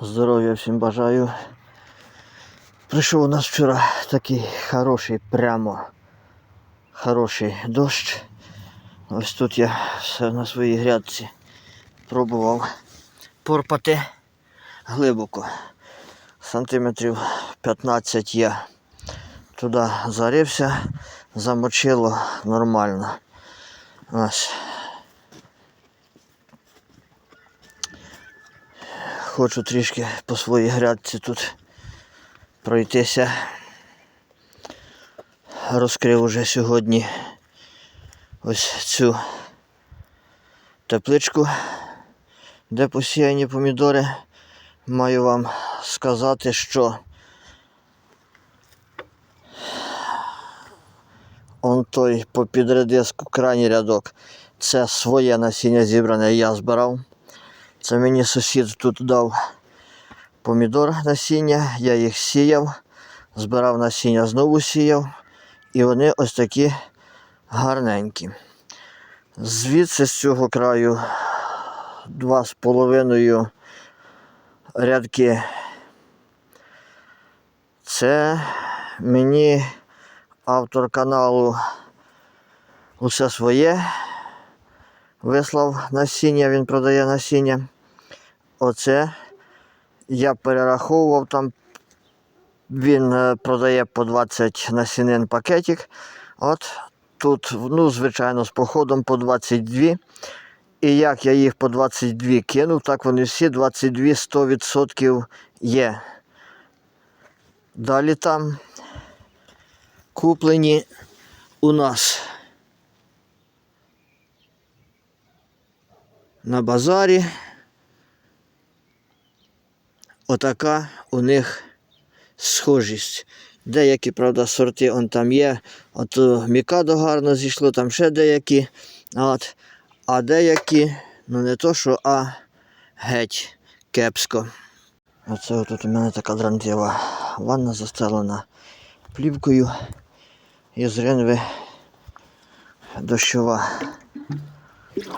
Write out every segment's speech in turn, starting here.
Здоров'я всім бажаю. Прийшов у нас вчора такий хороший, прямо хороший дощ. Ось тут я все на своїй грядці пробував порпати глибоко. Сантиметрів 15 я туди зарився, замочило нормально. Ось. Хочу трішки по своїй грядці тут пройтися. Розкрив уже сьогодні ось цю тепличку, де посіяні помідори. Маю вам сказати, що он той попід редиску крайній рядок. Це своє насіння зібране, я збирав. Це мені сусід тут дав помідор насіння, я їх сіяв, збирав насіння, знову сіяв. І вони ось такі гарненькі. Звідси з цього краю два з половиною рядки. Це мені автор каналу усе своє вислав насіння, він продає насіння. Оце я перераховував там. Він е, продає по 20 насінин пакетик. От тут, ну, звичайно, з походом по 22. І як я їх по 22 кинув, так вони всі 22 100% є. Далі там куплені у нас на базарі. Отака у них схожість. Деякі, правда, сорти он там є. От Мікадо гарно зійшло, там ще деякі. От. А деякі, ну не то що, а геть кепсько. Оце отут у мене така дрантєва ванна застелена плівкою із ринви дощова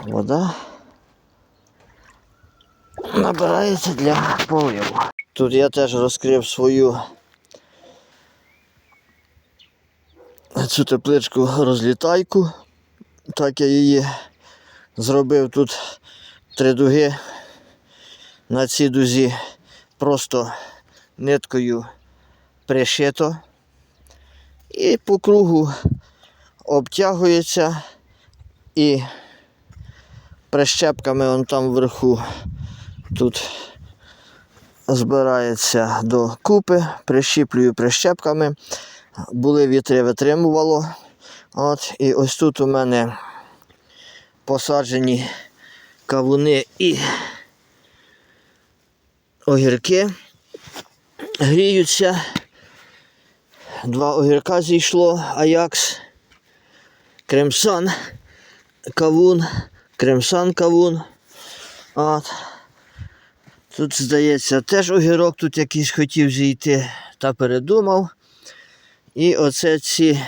вода набирається для поливу. Тут я теж розкрив свою цю тепличку розлітайку. Так я її зробив тут три дуги. На цій дузі просто ниткою пришито. І по кругу обтягується і прищепками он там вверху тут збирається до купи, прищіплюю прищепками. Були вітри витримувало. От, і ось тут у мене посаджені кавуни і огірки. Гріються. Два огірка зійшло, Аякс, Кремсан, кавун, Кремсан кавун. От. Тут, здається, теж огірок тут якийсь хотів зійти та передумав. І оце ці,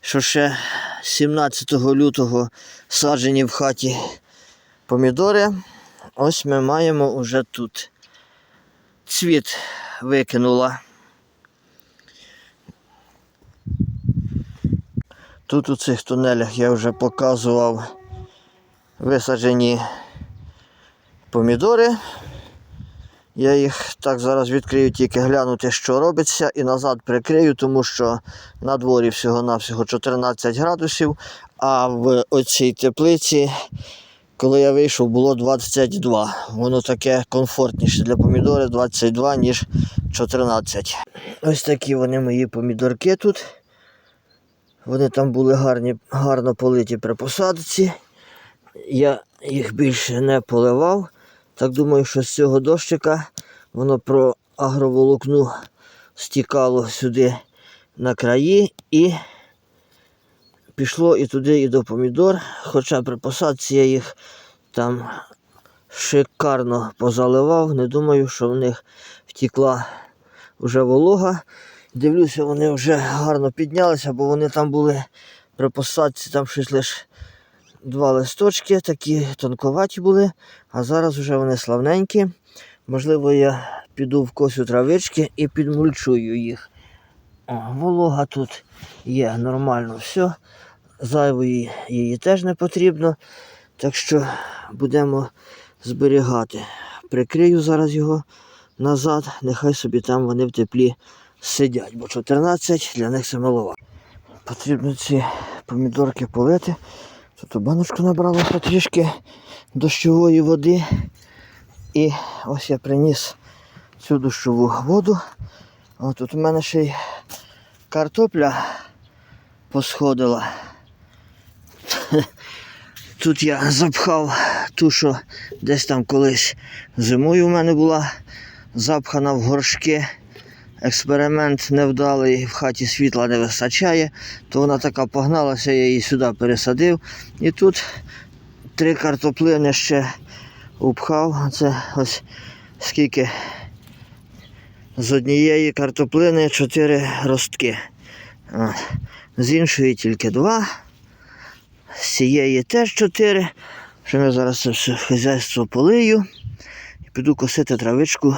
що ще 17 лютого саджені в хаті помідори. Ось ми маємо уже тут. Цвіт викинула. Тут у цих тунелях я вже показував висаджені помідори. Я їх так зараз відкрию, тільки глянути, що робиться, і назад прикрию, тому що на дворі всього-навсього 14 градусів, а в оцій теплиці, коли я вийшов, було 22. Воно таке комфортніше для помідори 22, ніж 14. Ось такі вони мої помідорки тут. Вони там були гарні, гарно политі при посадці. Я їх більше не поливав. Так думаю, що з цього дощика воно про агроволокну стікало сюди на краї і пішло і туди, і до помідор. Хоча при посадці я їх там шикарно позаливав. Не думаю, що в них втікла вже волога. Дивлюся, вони вже гарно піднялися, бо вони там були при посадці, там щось лише два листочки, такі тонковаті були, а зараз вже вони славненькі. Можливо, я піду в косю травички і підмульчую їх. О, волога тут є нормально все. Зайвої її теж не потрібно. Так що будемо зберігати. Прикрию зараз його назад, нехай собі там вони в теплі сидять, бо 14 для них це малова. Потрібно ці помідорки полити. Тут баночку набралося трішки дощової води. І ось я приніс цю дощову воду. О, тут у мене ще й картопля посходила. Тут я запхав ту, що десь там колись зимою у мене була запхана в горшки. Експеримент невдалий, в хаті світла не вистачає, то вона така погналася, я її сюди пересадив. І тут три картоплини ще упхав. Це ось скільки з однієї картоплини чотири ростки. З іншої тільки два. З цієї теж чотири. Що я зараз це все хазяйство полию і піду косити травичку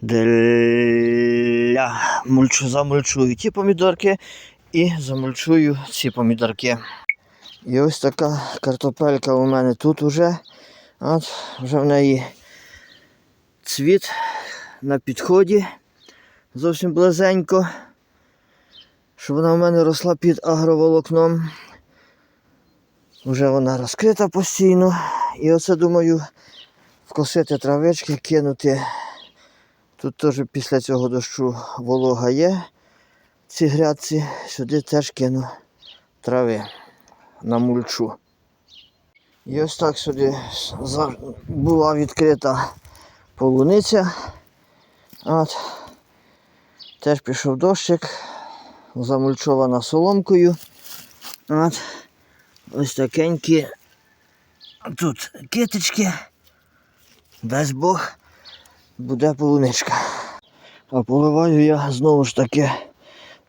для мульчу, замульчую ті помідорки і замульчую ці помідорки. І ось така картопелька у мене тут уже. От, вже в неї цвіт на підході. Зовсім близенько. Щоб вона в мене росла під агроволокном. Вже вона розкрита постійно. І оце думаю вкосити травички, кинути. Тут теж після цього дощу волога є. Ці грядці сюди теж кину трави на мульчу. І ось так сюди була відкрита полуниця. От. Теж пішов дощик, замульчована соломкою. От. Ось такенькі тут китички. Дасть Бог, буде полуничка. А поливаю я знову ж таки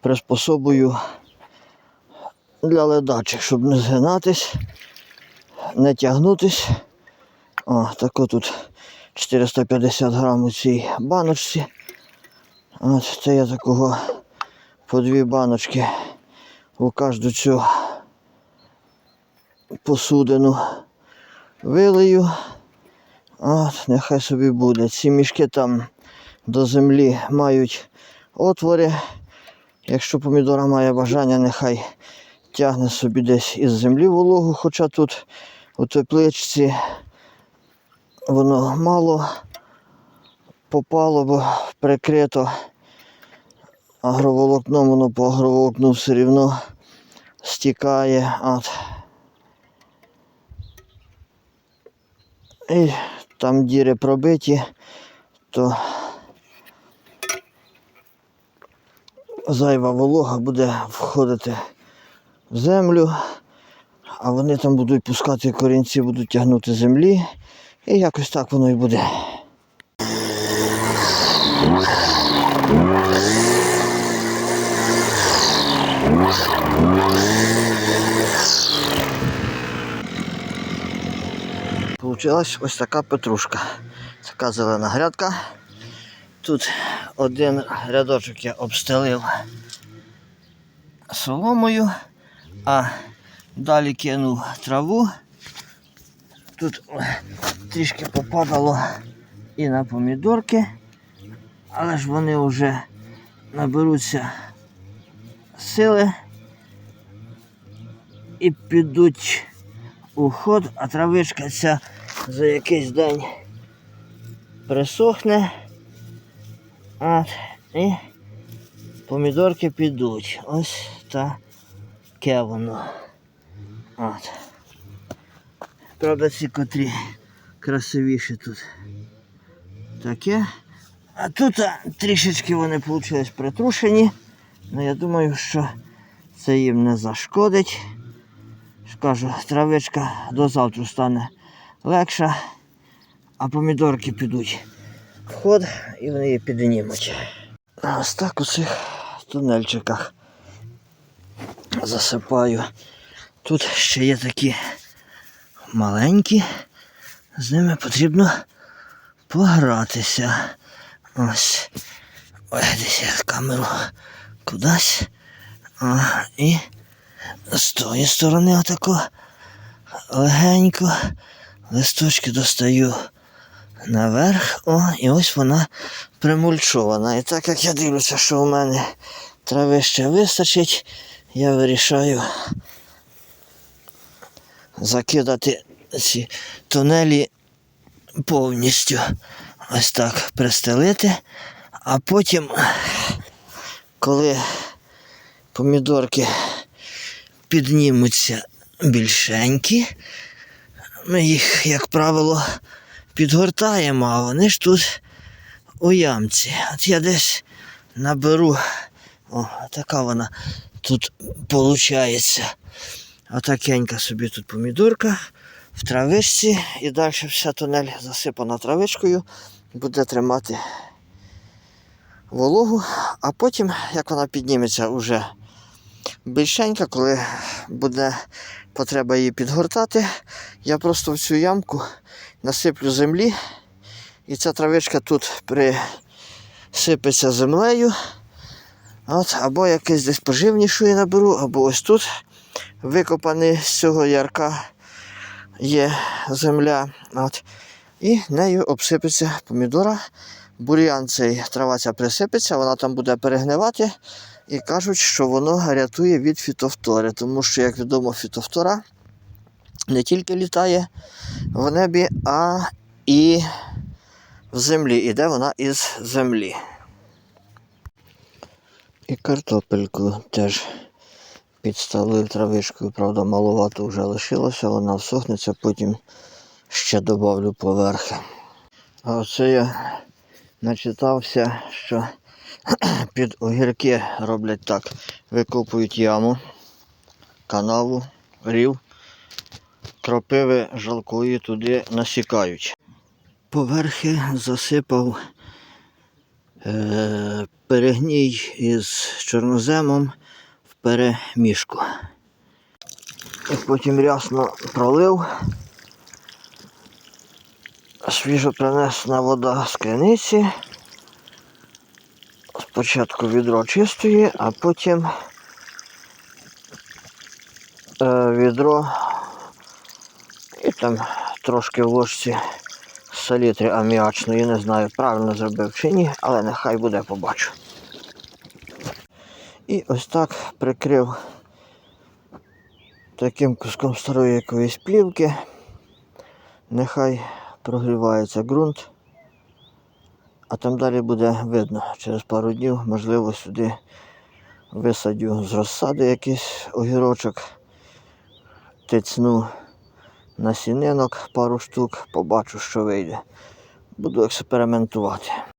приспособою для ледачих, щоб не згинатись, не тягнутись. О, тако тут 450 грам у цій баночці. От це я такого по дві баночки у кожну цю посудину вилию. От, нехай собі буде. Ці мішки там до землі мають отвори. Якщо помідора має бажання, нехай тягне собі десь із землі вологу, хоча тут у тепличці воно мало попало, бо прикрито агроволокном, воно по агроволокну все рівно стікає. От. І там діри пробиті, то зайва волога буде входити в землю, а вони там будуть пускати корінці, будуть тягнути землі. І якось так воно і буде. Получилась ось така петрушка. Така зелена грядка. Тут один рядочок я обстелив соломою, а далі кинув траву. Тут трішки попадало і на помідорки, але ж вони вже наберуться сили і підуть у ход, а травичка ця за якийсь день присохне. От, і помідорки підуть. Ось таке воно. От. Правда, ці котрі красивіші тут. Таке. А тут трішечки вони вийшли притрушені. Ну я думаю, що це їм не зашкодить. Скажу, травичка до завтра стане легша, а помідорки підуть в ход і вони її піднімуть. Ось так у цих тунельчиках засипаю. Тут ще є такі маленькі, з ними потрібно погратися. Ось. Ой, десь я камеру кудись. О, і з тої сторони отако легенько листочки достаю наверх. О, і ось вона примульчована. І так як я дивлюся, що у мене трави ще вистачить, я вирішаю закидати ці тунелі повністю. Ось так пристелити. А потім, коли помідорки піднімуться більшенькі, ми їх, як правило, підгортаємо, а вони ж тут у ямці. От я десь наберу. О, така вона тут виходить. Отакенька собі тут помідорка в травичці і далі вся тунель засипана травичкою, буде тримати вологу, а потім, як вона підніметься уже більшенька, коли буде потреба її підгортати, я просто в цю ямку насиплю землі, і ця травичка тут присипеться землею. От, або якесь десь поживнішої наберу, або ось тут викопаний з цього ярка є земля. От, і нею обсипеться помідора. Бур'ян цей трава ця присипеться, вона там буде перегнивати. І кажуть, що воно рятує від фітофтори, тому що, як відомо, фітофтора не тільки літає в небі, а і в землі. Іде вона із землі. І картопельку теж підставив травишкою, правда, маловато вже лишилося, вона всохнеться, потім ще додавлю поверхи. А оце я начитався, що під огірки роблять так. Викопують яму, канаву, рів, кропиви жалкої туди насікають. Поверхи засипав е, перегній із чорноземом в перемішку. Потім рясно пролив. Свіжо принесена вода з криниці. Спочатку відро чистої, а потім е, відро і там трошки в ложці салітри аміачної. Не знаю, правильно зробив чи ні, але нехай буде побачу. І ось так прикрив таким куском старої якоїсь плівки. Нехай прогрівається ґрунт. А там далі буде видно. Через пару днів, можливо, сюди висадю з розсади якийсь огірочок, тицну насінинок пару штук, побачу, що вийде. Буду експериментувати.